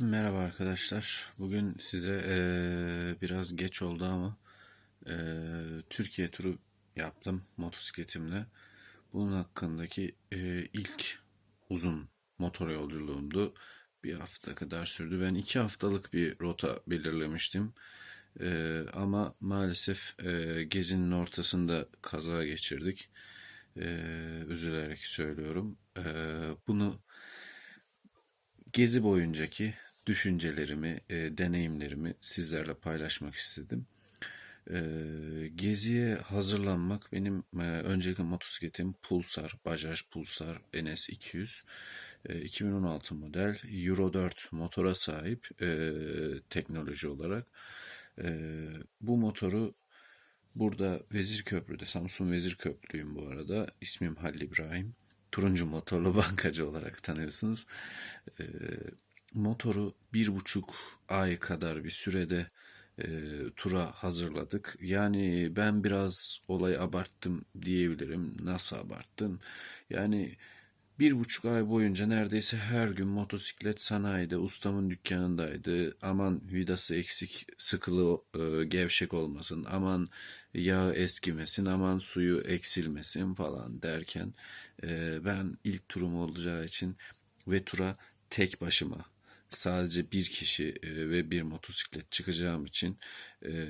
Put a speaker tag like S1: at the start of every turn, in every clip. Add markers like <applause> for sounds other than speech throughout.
S1: Merhaba arkadaşlar. Bugün size eee, biraz geç oldu ama eee, Türkiye turu yaptım motosikletimle. Bunun hakkındaki eee, ilk uzun motor yolculuğumdu. Bir hafta kadar sürdü. Ben iki haftalık bir rota belirlemiştim. Eee, ama maalesef eee, gezinin ortasında kaza geçirdik. Eee, üzülerek söylüyorum. Eee, bunu Gezi boyuncaki düşüncelerimi, e, deneyimlerimi sizlerle paylaşmak istedim. E, geziye hazırlanmak benim e, öncelikle motosikletim Pulsar, Bajaj Pulsar NS 200. E, 2016 model Euro 4 motora sahip e, teknoloji olarak. E, bu motoru Burada Vezirköprü'de, Samsun Vezirköprülüyüm bu arada. İsmim Halil İbrahim. Turuncu motorlu <laughs> bankacı olarak tanıyorsunuz. Ee, motoru bir buçuk ay kadar bir sürede e, tura hazırladık. Yani ben biraz olayı abarttım diyebilirim. Nasıl abarttım? Yani bir buçuk ay boyunca neredeyse her gün motosiklet sanayide, ustamın dükkanındaydı. Aman vidası eksik, sıkılı, e, gevşek olmasın. Aman yağı eskimesin, aman suyu eksilmesin falan derken e, ben ilk turum olacağı için ve tura tek başıma sadece bir kişi e, ve bir motosiklet çıkacağım için e,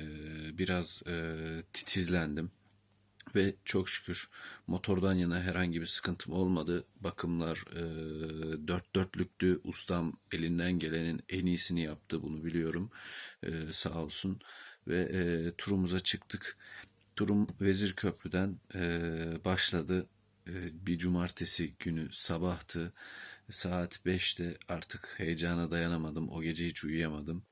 S1: biraz e, titizlendim. Ve çok şükür motordan yana herhangi bir sıkıntım olmadı. Bakımlar dört dörtlüktü. Ustam elinden gelenin en iyisini yaptı bunu biliyorum. E, sağ olsun. Ve turumuza çıktık. Turum Vezirköprü'den e, başladı. Bir cumartesi günü sabahtı. Saat 5'te artık heyecana dayanamadım. O gece hiç uyuyamadım.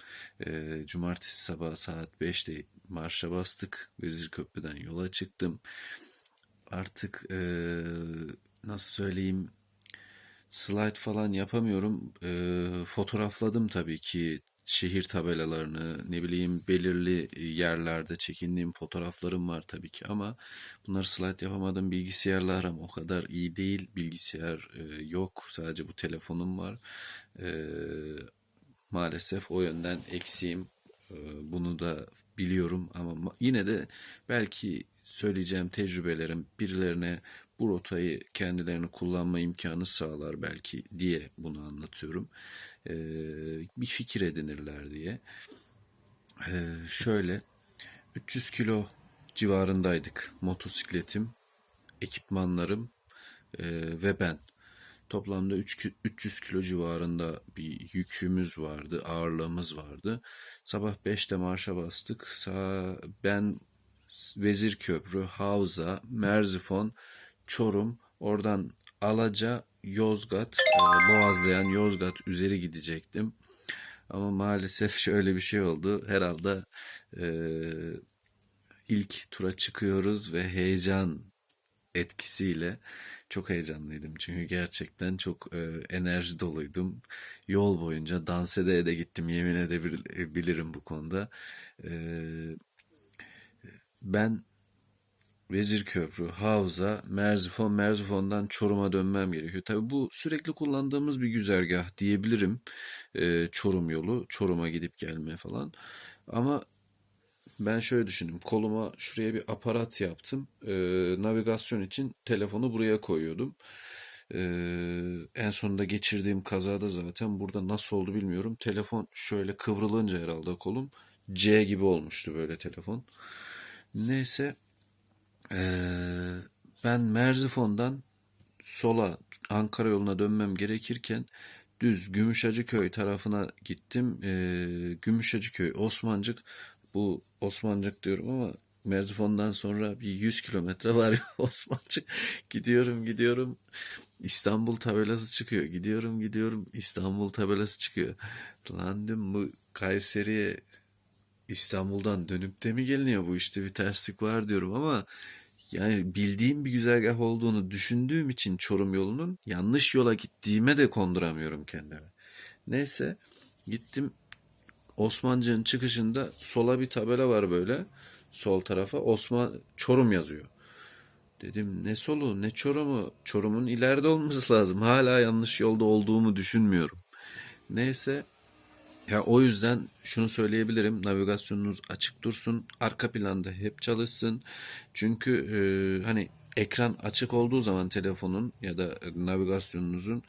S1: E, cumartesi sabah saat 5'te marşa bastık. Vezirköprü'den yola çıktım. Artık e, nasıl söyleyeyim slide falan yapamıyorum. E, fotoğrafladım tabii ki şehir tabelalarını, ne bileyim belirli yerlerde çekindiğim fotoğraflarım var tabii ki ama bunları slide yapamadım. Bilgisayarla aram o kadar iyi değil. Bilgisayar e, yok. Sadece bu telefonum var. E, maalesef o yönden eksiğim. E, bunu da biliyorum ama yine de belki söyleyeceğim tecrübelerim birilerine bu rotayı kendilerini kullanma imkanı sağlar belki diye bunu anlatıyorum. Ee, bir fikir edinirler diye. Ee, şöyle 300 kilo civarındaydık motosikletim, ekipmanlarım e, ve ben. Toplamda 3, 300 kilo civarında bir yükümüz vardı, ağırlığımız vardı. Sabah 5'te marşa bastık. Sağ, ben Vezirköprü, Havza, Merzifon, Çorum, oradan Alaca, Yozgat, e, Boğazlayan Yozgat üzeri gidecektim. Ama maalesef şöyle bir şey oldu. Herhalde e, ilk tura çıkıyoruz ve heyecan etkisiyle çok heyecanlıydım. Çünkü gerçekten çok e, enerji doluydum. Yol boyunca dans ede ede gittim yemin edebilirim bu konuda. E, ben Vezirköprü, Havza, Merzifon, Merzifon'dan Çorum'a dönmem gerekiyor. Tabii bu sürekli kullandığımız bir güzergah diyebilirim. E, Çorum yolu, Çorum'a gidip gelme falan. Ama ben şöyle düşündüm. Koluma şuraya bir aparat yaptım. E, navigasyon için telefonu buraya koyuyordum. E, en sonunda geçirdiğim kazada zaten burada nasıl oldu bilmiyorum. Telefon şöyle kıvrılınca herhalde kolum C gibi olmuştu böyle telefon. Neyse ee, ben Merzifon'dan sola Ankara yoluna dönmem gerekirken düz Gümüşhacıköy tarafına gittim. Ee, Gümüşhacıköy, Osmancık bu Osmancık diyorum ama Merzifon'dan sonra bir 100 kilometre var <laughs> Osmancık. Gidiyorum gidiyorum İstanbul tabelası çıkıyor. Gidiyorum gidiyorum İstanbul tabelası çıkıyor. Lan bu Kayseri'ye İstanbul'dan dönüp de mi geliniyor bu işte bir terslik var diyorum ama yani bildiğim bir güzergah olduğunu düşündüğüm için Çorum yolunun yanlış yola gittiğime de konduramıyorum kendime. Neyse gittim Osmancık'ın çıkışında sola bir tabela var böyle. Sol tarafa Osman Çorum yazıyor. Dedim ne solu ne Çorum'u. Çorum'un ileride olması lazım. Hala yanlış yolda olduğumu düşünmüyorum. Neyse Ya o yüzden şunu söyleyebilirim. Navigasyonunuz açık dursun. Arka planda hep çalışsın. Çünkü e, hani ekran açık olduğu zaman telefonun ya da navigasyonunuzun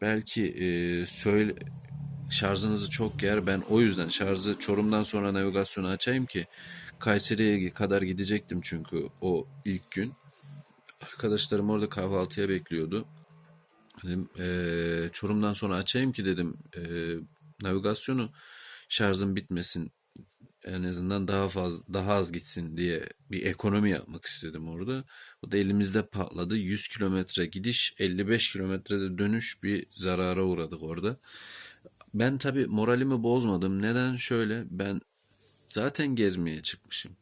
S1: belki e, söyle şarjınızı çok yer. Ben o yüzden şarjı Çorum'dan sonra navigasyonu açayım ki Kayseri'ye kadar gidecektim çünkü o ilk gün. Arkadaşlarım orada kahvaltıya bekliyordu. Dedim eee, Çorum'dan sonra açayım ki dedim eee, navigasyonu şarjım bitmesin en azından daha fazla daha az gitsin diye bir ekonomi yapmak istedim orada. O da elimizde patladı. 100 kilometre gidiş, 55 kilometrede dönüş bir zarara uğradık orada. Ben tabii moralimi bozmadım. Neden? Şöyle ben zaten gezmeye çıkmışım.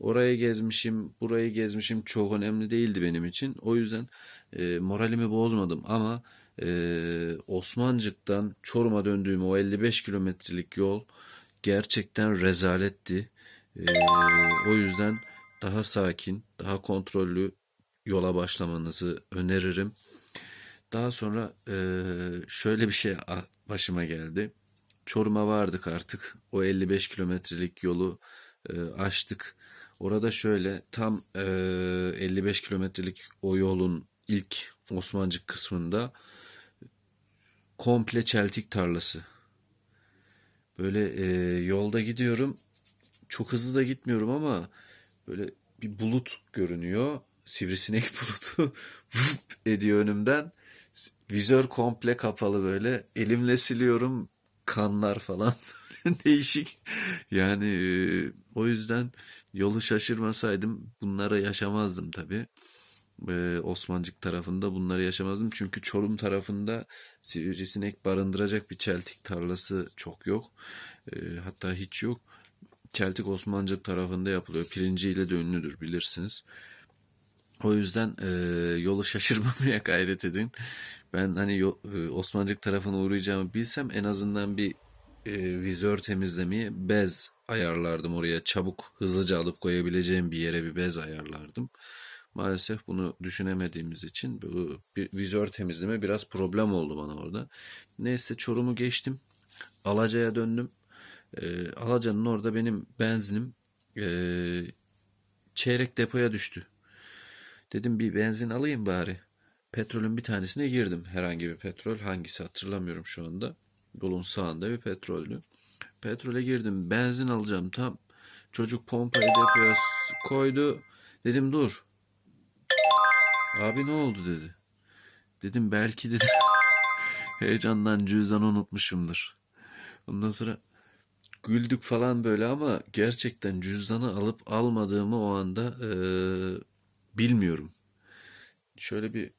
S1: Orayı gezmişim, burayı gezmişim çok önemli değildi benim için. O yüzden e, moralimi bozmadım ama e, Osmancık'tan Çorum'a döndüğüm o 55 kilometrelik yol gerçekten rezaletti. E, o yüzden daha sakin, daha kontrollü yola başlamanızı öneririm. Daha sonra e, şöyle bir şey başıma geldi. Çorum'a vardık artık. O 55 kilometrelik yolu e, açtık. Orada şöyle tam e, 55 kilometrelik o yolun ilk Osmancık kısmında komple çeltik tarlası. Böyle e, yolda gidiyorum. Çok hızlı da gitmiyorum ama böyle bir bulut görünüyor. Sivrisinek <laughs> bulutu ediyor önümden. Vizör komple kapalı böyle. Elimle siliyorum. Kanlar falan <laughs> değişik. Yani e, o yüzden yolu şaşırmasaydım bunları yaşamazdım tabii. E, Osmancık tarafında bunları yaşamazdım. Çünkü Çorum tarafında sivrisinek barındıracak bir çeltik tarlası çok yok. E, hatta hiç yok. Çeltik Osmancık tarafında yapılıyor. Pirinciyle de ünlüdür bilirsiniz. O yüzden e, yolu şaşırmamaya <laughs> gayret edin. Ben hani yo- e, Osmancık tarafına uğrayacağımı bilsem en azından bir e, vizör temizlemeye bez ayarlardım oraya. Çabuk hızlıca alıp koyabileceğim bir yere bir bez ayarlardım. Maalesef bunu düşünemediğimiz için bu bir vizör temizleme biraz problem oldu bana orada. Neyse Çorum'u geçtim. Alaca'ya döndüm. E, Alaca'nın orada benim benzinim e, çeyrek depoya düştü. Dedim bir benzin alayım bari. Petrolün bir tanesine girdim. Herhangi bir petrol. Hangisi hatırlamıyorum şu anda. Yolun sağında bir petroldü. Petrole girdim. Benzin alacağım tam. Çocuk pompayı depoya koydu. Dedim dur. Abi ne oldu dedi. Dedim belki dedi. <laughs> Heyecandan cüzdan unutmuşumdur. Ondan sonra güldük falan böyle ama gerçekten cüzdanı alıp almadığımı o anda eee, bilmiyorum. Şöyle bir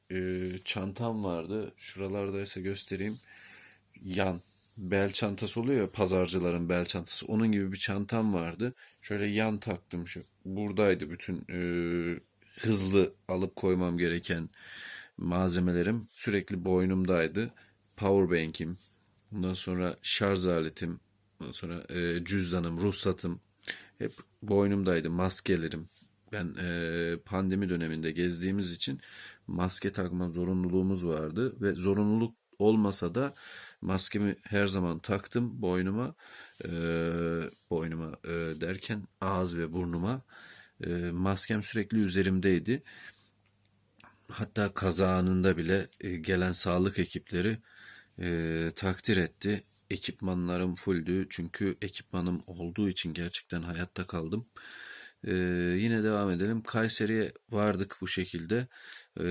S1: e, çantam vardı. Şuralardaysa göstereyim. Yan bel çantası oluyor ya pazarcıların bel çantası. Onun gibi bir çantam vardı. Şöyle yan taktım. Şu, buradaydı bütün e, hızlı alıp koymam gereken malzemelerim. Sürekli boynumdaydı. Powerbank'im. Ondan sonra şarj aletim. Ondan sonra e, cüzdanım, ruhsatım. Hep boynumdaydı. Maskelerim. Ben e, pandemi döneminde gezdiğimiz için maske takma zorunluluğumuz vardı ve zorunluluk olmasa da maskemi her zaman taktım boynuma. E, boynuma e, derken ağız ve burnuma. E, maskem sürekli üzerimdeydi. Hatta kaza anında bile e, gelen sağlık ekipleri e, takdir etti. Ekipmanlarım fulldü çünkü ekipmanım olduğu için gerçekten hayatta kaldım. E, yine devam edelim. Kayseri'ye vardık bu şekilde. E,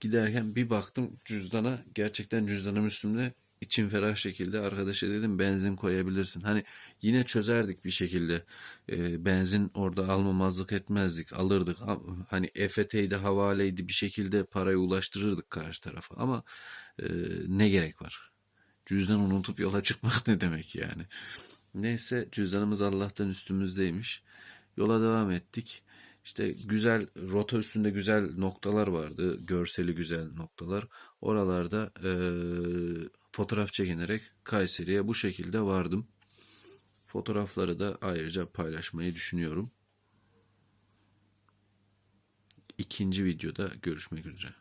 S1: giderken bir baktım cüzdana gerçekten cüzdanım üstümde içim ferah şekilde arkadaşa dedim benzin koyabilirsin. Hani yine çözerdik bir şekilde. E, benzin orada almamazlık etmezdik. Alırdık. Ha- Hani EFT'ydi, havaleydi bir şekilde parayı ulaştırırdık karşı tarafa. Ama e, ne gerek var? Cüzdan unutup yola çıkmak <laughs> ne demek yani? Neyse cüzdanımız Allah'tan üstümüzdeymiş. Yola devam ettik. İşte güzel rota üstünde güzel noktalar vardı. Görseli güzel noktalar. Oralarda eee, fotoğraf çekinerek Kayseri'ye bu şekilde vardım. Fotoğrafları da ayrıca paylaşmayı düşünüyorum. İkinci videoda görüşmek üzere.